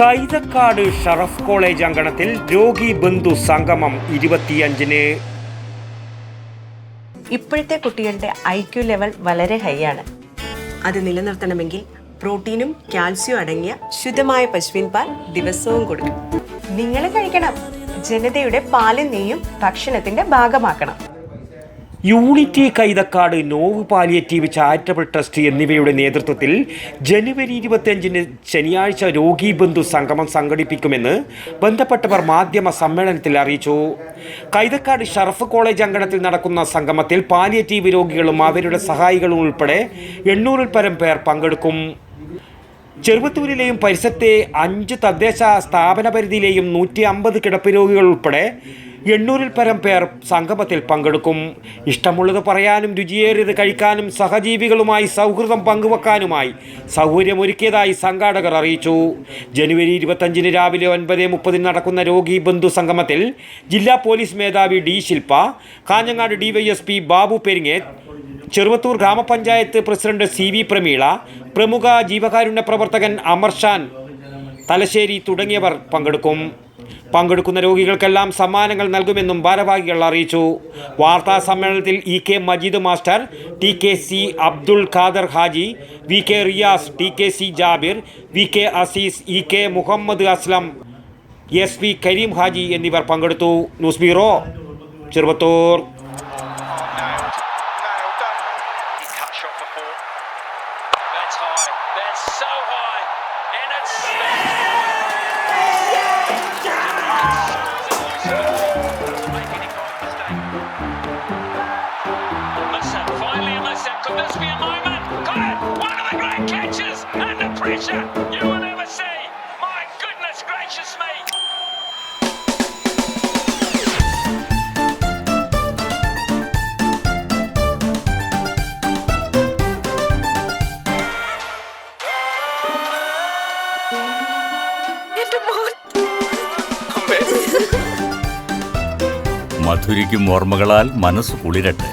Kaithakkad Sharaf college അങ്കണത്തിൽ രോഗി ബന്ധു സംഗമം ഇരുപത്തിയഞ്ചിന്. ഇപ്പോഴത്തെ കുട്ടികളുടെ ഐ ക്യു ലെവൽ വളരെ ഹൈ ആണ്. അത് നിലനിർത്തണമെങ്കിൽ പ്രോട്ടീനും കാൽസ്യവും അടങ്ങിയ ശുദ്ധമായ പശുവിൻ പാൽ ദിവസവും കൊടുക്കും നിങ്ങൾ കഴിക്കണം. ജനതയുടെ പാലും നെയ്യും ഭക്ഷണത്തിന്റെ ഭാഗമാക്കണം. യൂണിറ്റി കൈതക്കാട് നോവ് പാലിയേറ്റീവ് ചാരിറ്റബിൾ ട്രസ്റ്റ് എന്നിവയുടെ നേതൃത്വത്തിൽ ജനുവരി ഇരുപത്തിയഞ്ചിന് ശനിയാഴ്ച രോഗീ ബന്ധു സംഗമം സംഘടിപ്പിക്കുമെന്ന് ബന്ധപ്പെട്ടവർ മാധ്യമ സമ്മേളനത്തിൽ അറിയിച്ചു. കൈതക്കാട് ഷറഫ് കോളേജ് അങ്കണത്തിൽ നടക്കുന്ന സംഗമത്തിൽ പാലിയേറ്റീവ് രോഗികളും അവരുടെ സഹായികളും ഉൾപ്പെടെ എണ്ണൂറിൽ പരം പേർ പങ്കെടുക്കും. ചെറുപ്പത്തൂരിലെയും പരിസരത്തെ അഞ്ച് തദ്ദേശ സ്ഥാപന പരിധിയിലെയും നൂറ്റി അമ്പത് കിടപ്പ് രോഗികൾ ഉൾപ്പെടെ എണ്ണൂറിൽ പരം പേർ സംഗമത്തിൽ പങ്കെടുക്കും. ഇഷ്ടമുള്ളത് പറയാനും രുചിയേറിയത് കഴിക്കാനും സഹജീവികളുമായി സൗഹൃദം പങ്കുവെക്കാനുമായി സൗകര്യമൊരുക്കിയതായി സംഘാടകർ അറിയിച്ചു. ജനുവരി ഇരുപത്തഞ്ചിന് രാവിലെ ഒൻപത് മുപ്പതിന് നടക്കുന്ന രോഗി ബന്ധു സംഗമത്തിൽ ജില്ലാ പോലീസ് മേധാവി ഡി ശില്പ കാഞ്ഞങ്ങാട് ഡിവൈഎസ്പി ബാബു പെരിങ്ങേത്ത് ചെറുവത്തൂർ ഗ്രാമപഞ്ചായത്ത് പ്രസിഡന്റ് സി വി പ്രമീള പ്രമുഖ ജീവകാരുണ്യ പ്രവർത്തകൻ അമർഷാൻ തലശ്ശേരി തുടങ്ങിയവർ പങ്കെടുക്കും. പങ്കെടുക്കുന്ന രോഗികൾക്കെല്ലാം സമ്മാനങ്ങൾ നൽകുമെന്നും ഭാരവാഹികൾ അറിയിച്ചു വാർത്താ സമ്മേളനത്തിൽ E K Majeed master T K C Abdul Khader Haji V K Riyas T K C Jabir V K Azeez E K Muhammad Aslam S P Kareem Haji എന്നിവർ പങ്കെടുത്തു news bureau four. That's high. That's so high. And it's a Musab. Could this be a moment? Got it! One of the great catches! Under pressure! You will never see! My goodness gracious me! മധുരിക്കും ഓർമ്മകളാൽ മനസ്സ് കുളിരട്ടെ